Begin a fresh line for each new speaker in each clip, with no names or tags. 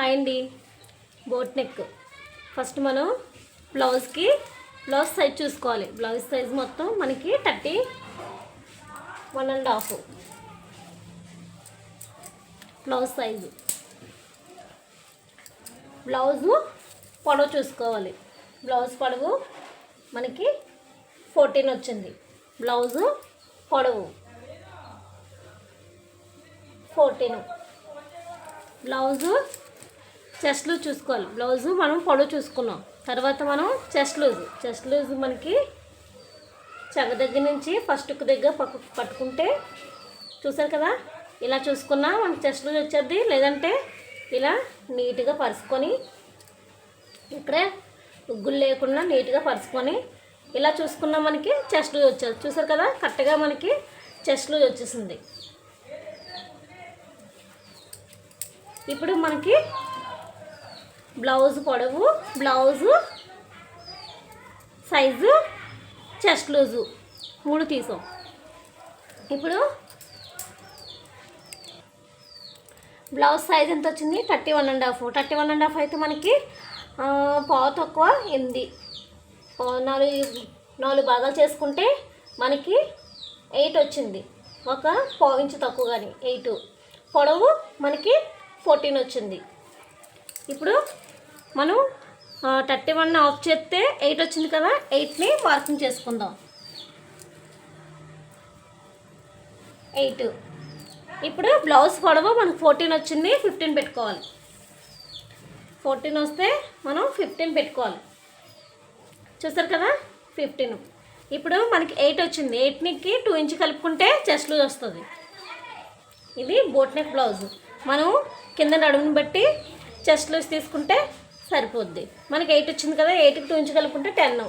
Hi అండి. Boat neck. First మనం బ్లౌజ్కి బ్లౌజ్ సైజ్ చూసుకోవాలి. బ్లౌజ్ సైజ్ మొత్తం మనకి thirty one and half. Blouse size blouse పొడవు చూసుకోవాలి. బ్లౌజ్ పొడవు మనకి ఫోర్టీన్ వచ్చింది. బ్లౌజు పొడవు ఫోర్టీన్. బ్లౌజు చెస్ట్ లూజ్ చూసుకోవాలి. బ్లౌజు మనం పొడవు చూసుకున్నాం. తర్వాత మనం చెస్ట్ లూజ్ చెస్ట్ లూజ్ మనకి చగ దగ్గర నుంచి ఫస్ట్ దగ్గర పక్కు పట్టుకుంటే చూసారు కదా? ఇలా చూసుకున్నా మనకి చెస్ట్ లూజ్ వచ్చేది. లేదంటే ఇలా నీట్గా పరుచుకొని ఇక్కడే ఉగ్గులు లేకుండా నీట్గా పరుచుకొని ఇలా చూసుకున్నా మనకి చెస్ట్ లూజ్ వచ్చేది. చూసారు కదా? కరెక్ట్గా మనకి చెస్ట్ లూజ్ వచ్చేసింది. ఇప్పుడు మనకి బ్లౌజ్ పొడవు బ్లౌజు సైజు చెస్ట్ లూజు. మూడు తీసాం. ఇప్పుడు బ్లౌజ్ సైజ్ ఎంత వచ్చింది? Thirty one and half. Thirty one and half అయితే మనకి పావు తక్కువ ఎనిమిది నాలుగు నాలుగు భాగాలు చేసుకుంటే మనకి ఎయిట్ వచ్చింది. ఒక పావు ఇంచు తక్కువ కానీ ఎయిట్. పొడవు మనకి ఫోర్టీన్ వచ్చింది. ఇప్పుడు మనం థర్టీ వన్ ఆఫ్ చేస్తే ఎయిట్ వచ్చింది కదా ఎయిట్ని మార్కింగ్ చేసుకుందాం. ఎయిట్. ఇప్పుడు బ్లౌజ్ పొడవు మనకు ఫోర్టీన్ వచ్చింది ఫిఫ్టీన్ పెట్టుకోవాలి. ఫోర్టీన్ వస్తే మనం ఫిఫ్టీన్ పెట్టుకోవాలి. చూసారు కదా ఫిఫ్టీన్. ఇప్పుడు మనకి ఎయిట్ వచ్చింది ఎయిట్నికి టూ ఇంచ్ కలుపుకుంటే చెస్ట్ లూజ్ వస్తుంది. ఇది బోట్ నెక్ బ్లౌజ్. మనం కింద నడుముని బట్టి చెస్ట్ లూజ్ తీసుకుంటే సరిపోద్ది. మనకి ఎయిట్ వచ్చింది కదా ఎయిట్కి టూ ఇంచ్ కలుపుకుంటే టెన్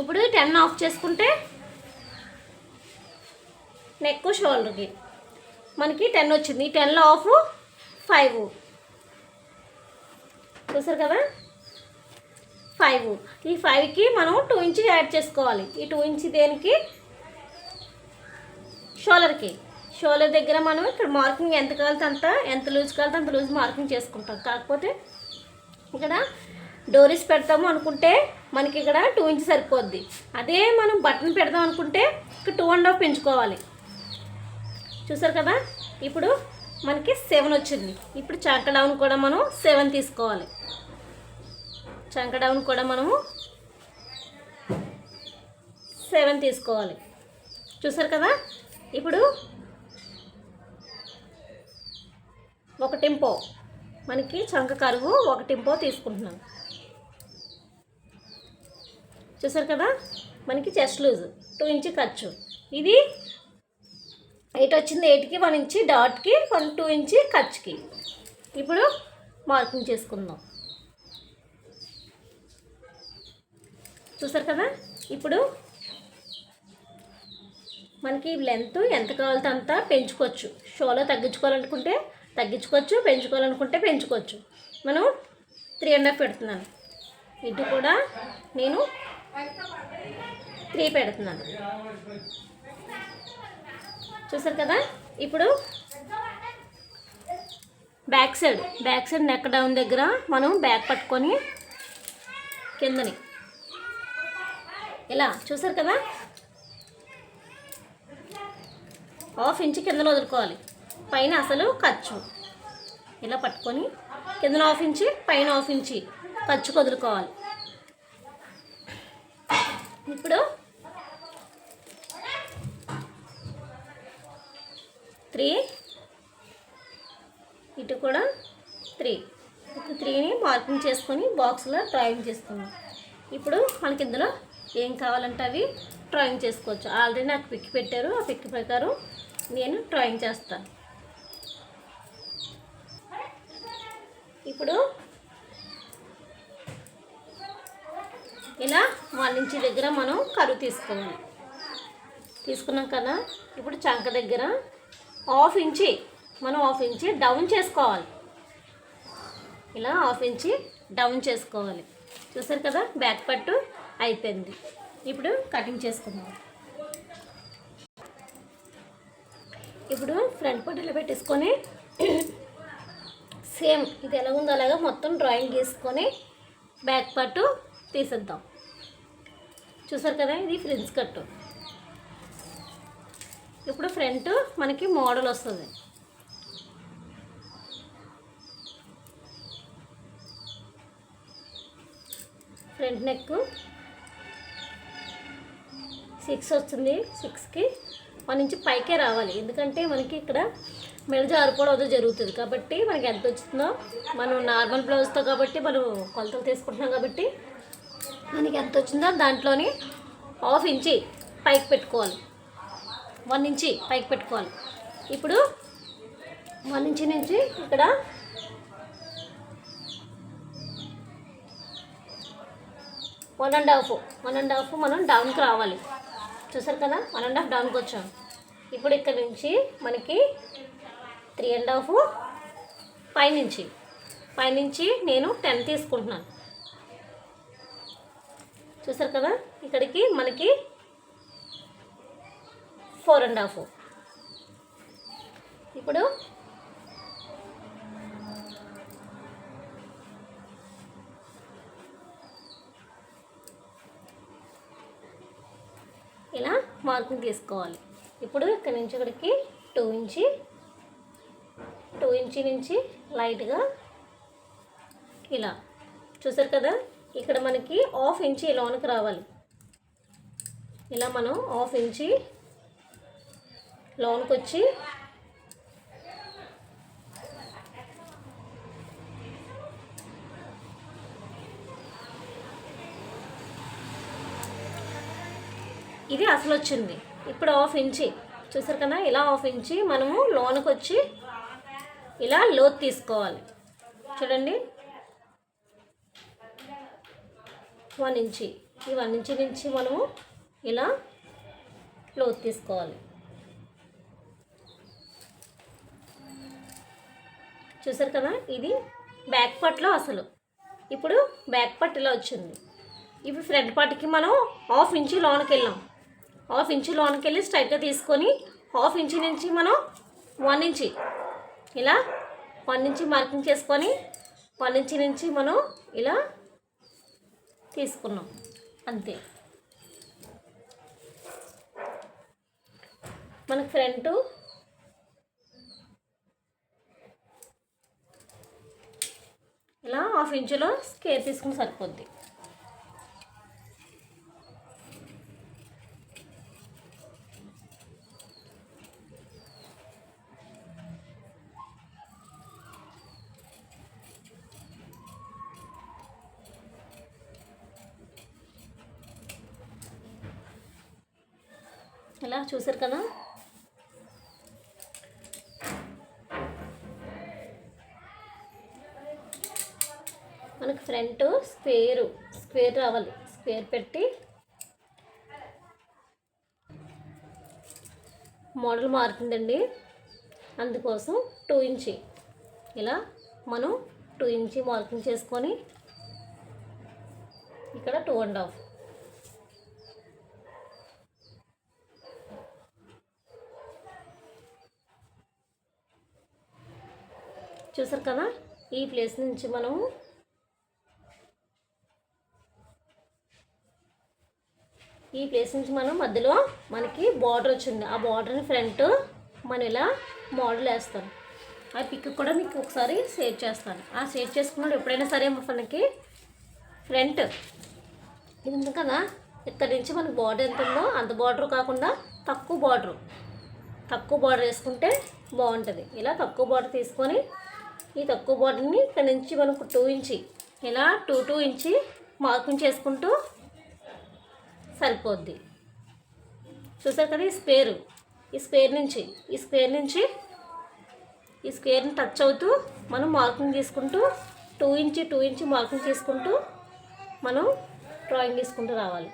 ఇప్పుడు టెన్ ఆఫ్ చేసుకుంటే నెక్ షోల్డర్కి మనకి టెన్ వచ్చింది. ఈ టెన్లో ఆఫ్ ఫైవ్ చూసారు కదా? ఫైవ్ ఈ ఫైవ్కి మనం టూ ఇంచ్ యాడ్ చేసుకోవాలి. ఈ టూ ఇంచ్ దేనికి? షోలర్కి షోలో దగ్గర మనం ఇక్కడ మార్కింగ్ ఎంత కావాలంటే అంత ఎంత లూజ్ కావాలంటే అంత లూజ్ మార్కింగ్ చేసుకుంటాం. కాకపోతే ఇక్కడ డోరీస్ పెడతాము అనుకుంటే మనకి ఇక్కడ టూ ఇంచ్ సరిపోద్ది. అదే మనం బటన్ పెడదాం అనుకుంటే ఇక్కడ టూ అండ్ హాఫ్ పెంచుకోవాలి. చూసారు కదా? ఇప్పుడు మనకి సెవెన్ వచ్చింది. ఇప్పుడు చంక డౌన్ కూడా మనం సెవెన్ తీసుకోవాలి. చంక డౌన్ కూడా మనము సెవెన్ తీసుకోవాలి. చూసారు కదా? ఇప్పుడు ఒక టెంపో. మనకి చంక కరువు ఒక టెంపో తీసుకుంటున్నాం. చూసారు కదా? మనకి చెస్ట్ లూజ్ టూ ఇంచ్ ఖర్చు. ఇది ఎయిట్ వచ్చింది ఎయిట్కి వన్ ఇంచి డాట్కి వన్ టూ ఇంచి ఖర్చుకి. ఇప్పుడు మార్కింగ్ చేసుకుందాం. చూసారు కదా? ఇప్పుడు మనకి లెంత్ ఎంత కావాలంటే అంత పెంచుకోవచ్చు. షోలో తగ్గించుకోవాలనుకుంటే తగ్గించుకోవచ్చు పెంచుకోవాలనుకుంటే పెంచుకోవచ్చు. మనం త్రీ అండ్ హాఫ్ పెడుతున్నాను. ఇటు కూడా నేను త్రీ పెడుతున్నాను. చూసారు కదా? ఇప్పుడు back side back side neck down దగ్గర మనం బ్యాక్ పట్టుకొని కిందని. ఇలా చూసారు కదా? హాఫ్ ఇంచ్ కిందన వదులుకోవాలి. పైన అసలు ఖర్చు. ఇలా పట్టుకొని కిందన హాఫ్ ఇంచి పైన హాఫ్ ఇంచి ఖర్చు కదులుకోవాలి. ఇప్పుడు త్రీ ఇటు కూడా త్రీ. ఇప్పుడు త్రీని మార్కింగ్ చేసుకొని బాక్స్లో డ్రాయింగ్ చేసుకున్నాం ఇప్పుడు మనకి ఇందులో ఏం కావాలంటే అవి డ్రాయింగ్ చేసుకోవచ్చు. ఆల్రెడీ నాకు పిక్ పెట్టారు. ఆ పిక్ ప్రకారం నేను డ్రాయింగ్ చేస్తాను. ఇప్పుడు ఇలా వన్ ఇంచ్ దగ్గర మనం కరువు తీసుకోవాలి. తీసుకున్నాం కదా? ఇప్పుడు చంక దగ్గర హాఫ్ ఇంచి మనం హాఫ్ ఇంచి డౌన్ చేసుకోవాలి. ఇలా హాఫ్ ఇంచి డౌన్ చేసుకోవాలి. చూసారు కదా? బ్యాక్ పట్టు అయిపోయింది. ఇప్పుడు కటింగ్ చేసుకుందాం. ఇప్పుడు ఫ్రంట్ పట్టులో పెట్టేసుకొని సేమ్ ఇది ఎలా ఉందో అలాగా మొత్తం డ్రాయింగ్ గీసుకొని బ్యాక్ పార్ట్ తీసేద్దాం. చూసారు కదా ఇది ఫ్రిడ్జ్ కట్టు ఇప్పుడు ఫ్రంట్ మనకి మోడల్ వస్తుంది. ఫ్రంట్ నెక్ సిక్స్ వస్తుంది. సిక్స్కి వన్ నుంచి పైకే రావాలి. ఎందుకంటే మనకి ఇక్కడ మెడ కూడా అది జరుగుతుంది. కాబట్టి మనకి ఎంత వచ్చిందో మనం నార్మల్ బ్లౌజ్తో కాబట్టి మనం కొలతలు తీసుకుంటున్నాం కాబట్టి మనకి ఎంత వచ్చిందో దాంట్లోని హాఫ్ ఇంచి పైకి పెట్టుకోవాలి. వన్ ఇంచి పైకి పెట్టుకోవాలి. ఇప్పుడు వన్ ఇంచి నుంచి ఇక్కడ one and half one and half మనం డౌన్కి రావాలి. చూసారు కదా? వన్ అండ్ హాఫ్ డౌన్కి వచ్చాం. ఇప్పుడు ఇక్కడ నుంచి మనకి త్రీ అండ్ హాఫ్ పైనుంచి. పైనుంచి నేను టెన్ తీసుకుంటున్నాను. చూసారు కదా? ఇక్కడికి మనకి ఫోర్ అండ్ హాఫ్. ఇప్పుడు ఇలా మార్కింగ్ తీసుకోవాలి. ఇప్పుడు ఇక్కడ నుంచి ఇక్కడికి టూ ఇంచి ఇంచి నుంచి లైట్గా ఇలా చూసారు కదా? ఇక్కడ మనకి హాఫ్ ఇంచి లోనికి రావాలి. ఇలా మనం హాఫ్ ఇంచి లోనికి వచ్చి ఇది అసలు వచ్చింది ఇప్పుడు హాఫ్ ఇంచి చూసారు కదా? ఇలా హాఫ్ ఇంచి మనము లోనికి వచ్చి ఇలా లోతు తీసుకోవాలి. చూడండి. One inch. ఈ వన్ ఇంచి నుంచి మనము ఇలా లోతు తీసుకోవాలి. చూసారు కదా? ఇది బ్యాక్ పార్ట్లో అసలు. ఇప్పుడు బ్యాక్ పార్ట్ ఇలా వచ్చింది. ఇప్పుడు ఫ్రంట్ పార్ట్కి మనం హాఫ్ ఇంచి లోనికి వెళ్ళాం హాఫ్ ఇంచి లోనికి వెళ్ళి స్ట్రైట్గా తీసుకొని హాఫ్ ఇంచు నుంచి మనం వన్ ఇంచి ఇలా వన్ మార్కింగ్ చేసుకొని పన్నించి నుంచి మనం ఇలా తీసుకున్నాం. అంతే. మనకు ఫ్రంట్ ఇలా హాఫ్ ఇంచులో స్కేర్ తీసుకుని సరిపోద్ది. ఇలా చూసారు కదా? మనకు ఫ్రంట్ స్క్వేర్ స్క్వేర్ రావాలి. స్క్వేర్ పెట్టి మోడల్ మారుతుందండి. అందుకోసం టూ ఇంచి ఇలా మనం టూ ఇంచి మార్కింగ్ చేసుకొని ఇక్కడ టూ అండ్ హాఫ్ చూసారు కదా? ఈ ప్లేస్ నుంచి మనము ఈ ప్లేస్ నుంచి మనం మధ్యలో మనకి బార్డర్ వచ్చింది. ఆ బార్డర్ని ఫ్రంట్ మనం ఇలా మోడల్ వేస్తాం. ఆ పిక్ కూడా మీకు ఒకసారి సేవ్ చేస్తాను. ఆ సేవ్ చేసుకున్నాడు ఎప్పుడైనా సరే మనకి ఫ్రంట్ ఇది ఉంది కదా? ఇక్కడ నుంచి మనకి బార్డర్ ఎంత ఉందో అంత బార్డర్ కాకుండా తక్కువ బార్డర్ తక్కువ బార్డర్ వేసుకుంటే బాగుంటుంది. ఇలా తక్కువ బార్డర్ తీసుకొని ఈ తక్కువ బార్డర్ని ఇక్కడ నుంచి మనకు టూ ఇంచి ఇలా టూ టూ ఇంచి మార్కింగ్ చేసుకుంటూ సరిపోద్ది. చూసారు కదా ఈ స్క్వేర్ ఈ స్క్వేర్ నుంచి ఈ స్క్వేర్ నుంచి ఈ స్క్వేర్ని టచ్ అవుతూ మనం మార్కింగ్ తీసుకుంటూ two inch two inch marking తీసుకుంటూ మనం డ్రాయింగ్ తీసుకుంటూ రావాలి.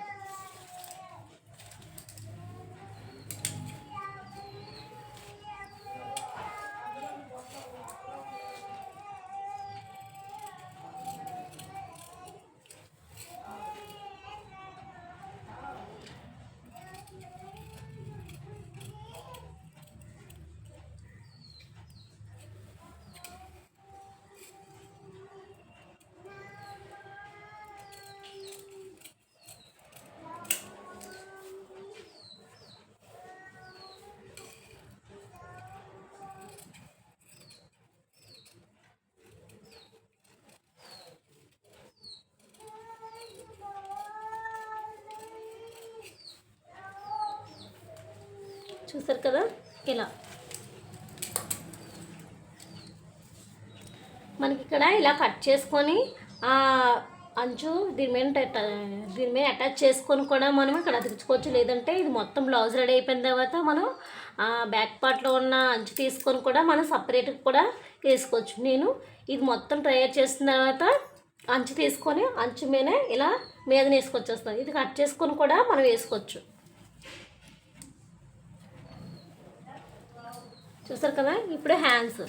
చూసారు కదా? ఇలా. మనకి ఇక్కడ ఇలా కట్ చేసుకొని అంచు దీని మీద దీని మీద అటాచ్ చేసుకొని కూడా మనం ఇక్కడ అతికించుకోవచ్చు. లేదంటే ఇది మొత్తం బ్లౌజ్ రెడీ అయిపోయిన తర్వాత మనం ఆ బ్యాక్ పార్ట్లో ఉన్న అంచు తీసుకొని కూడా మనం సపరేట్గా కూడా వేసుకోవచ్చు. నేను ఇది మొత్తం తయారు చేసిన తర్వాత అంచు తీసుకొని అంచు మీద ఇలా మీద వేసుకొచ్చేస్తాను. ఇది కట్ చేసుకొని కూడా మనం వేసుకోవచ్చు. చూసారు కదా? ఇప్పుడు హ్యాండ్స్.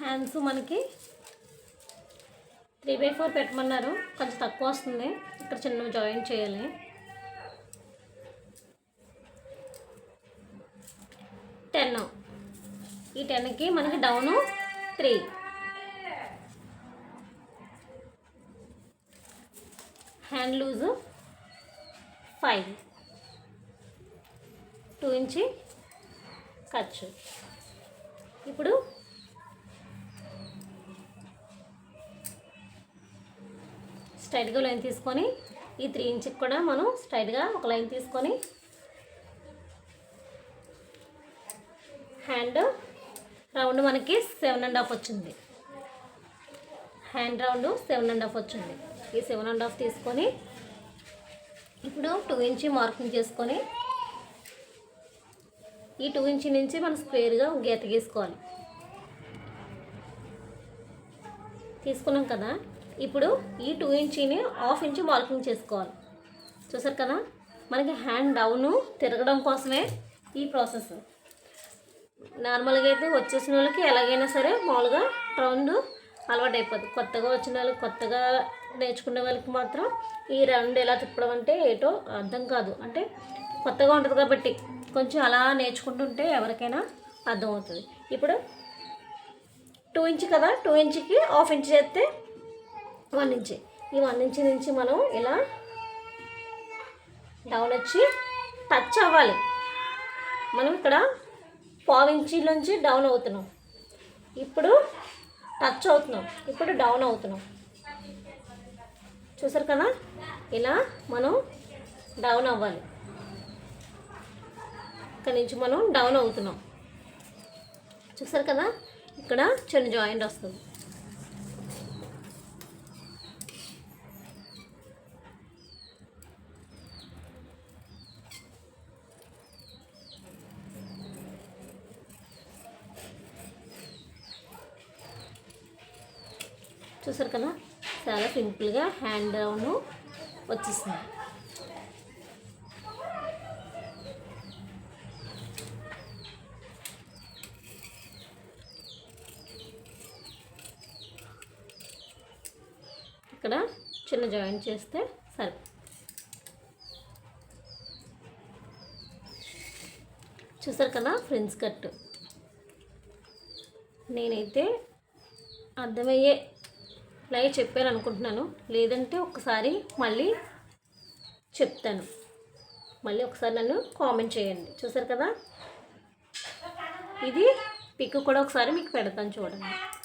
హ్యాండ్స్ మనకి త్రీ బై ఫోర్ పెట్టమన్నారు. కొంచెం తక్కువ వస్తుంది. ఇక్కడ చిన్న జాయిన్ చేయాలి టెన్ ఈ టెన్కి మనకి down three. Hand loose five. Two inch ఖర్చు. ఇప్పుడు స్ట్రైట్గా లైన్ తీసుకొని ఈ త్రీ ఇంచ్కి కూడా మనం స్ట్రైట్గా ఒక లైన్ తీసుకొని హ్యాండ్ రౌండ్ మనకి సెవెన్ అండ్ హాఫ్ వచ్చింది. Hand round seven and half వచ్చింది. ఈ సెవెన్ అండ్ హాఫ్ తీసుకొని ఇప్పుడు టూ ఇంచి మార్కింగ్ చేసుకొని ఈ టూ ఇంచ్ నుంచి మనం స్క్వేర్గా గీత గీసుకోవాలి. తీసుకున్నాం కదా? ఇప్పుడు ఈ టూ ఇంచీని హాఫ్ ఇంచ్ మార్కింగ్ చేసుకోవాలి. చూసారు కదా? మనకి హ్యాండ్ డౌను తిరగడం కోసమే ఈ ప్రాసెస్. నార్మల్గా అయితే వచ్చేసిన వాళ్ళకి ఎలాగైనా సరే మామూలుగా రౌండ్ అలవాటు అయిపోతుంది కొత్తగా వచ్చిన వాళ్ళకి కొత్తగా నేర్చుకునే వాళ్ళకి మాత్రం ఈ రౌండ్ ఎలా తిప్పడం అంటే ఏటో అర్థం కాదు. అంటే కొత్తగా ఉంటుంది కాబట్టి కొంచెం అలా నేర్చుకుంటుంటే ఎవరికైనా అర్థమవుతుంది ఇప్పుడు టూ ఇంచ్ కదా టూ ఇంచ్కి హాఫ్ ఇంచ్ చేస్తే వన్ ఇంచ్. ఈ వన్ ఇంచ్ నుంచి మనం ఇలా డౌన్ వచ్చి టచ్ అవ్వాలి. మనం ఇక్కడ పావు ఇంచీ నుంచి డౌన్ అవుతున్నాం. ఇప్పుడు టచ్ అవుతున్నాం. ఇప్పుడు డౌన్ అవుతున్నాం. చూసారు కదా? ఇలా మనం డౌన్ అవ్వాలి. ఇక్కడ నుంచి మనం డౌన్ అవుతున్నాం. చూసారు కదా? ఇక్కడ చిన్న జాయింట్ వస్తుంది. చూసారు కదా? చాలా సింపుల్గా హ్యాండ్ డౌన్ వచ్చేస్తుంది ఇక్కడ చిన్న జాయింట్ చేస్తే సరే. చూసారు కదా ఫ్రెండ్స్ కట్? నేనైతే అర్థమయ్యే లైవ్ చెప్పాను అనుకుంటున్నాను లేదంటే ఒకసారి మళ్ళీ చెప్తాను. మళ్ళీ ఒకసారి నన్ను కామెంట్ చేయండి. చూసారు కదా? ఇది పిక్ కూడా ఒకసారి మీకు పెడతాను చూడండి.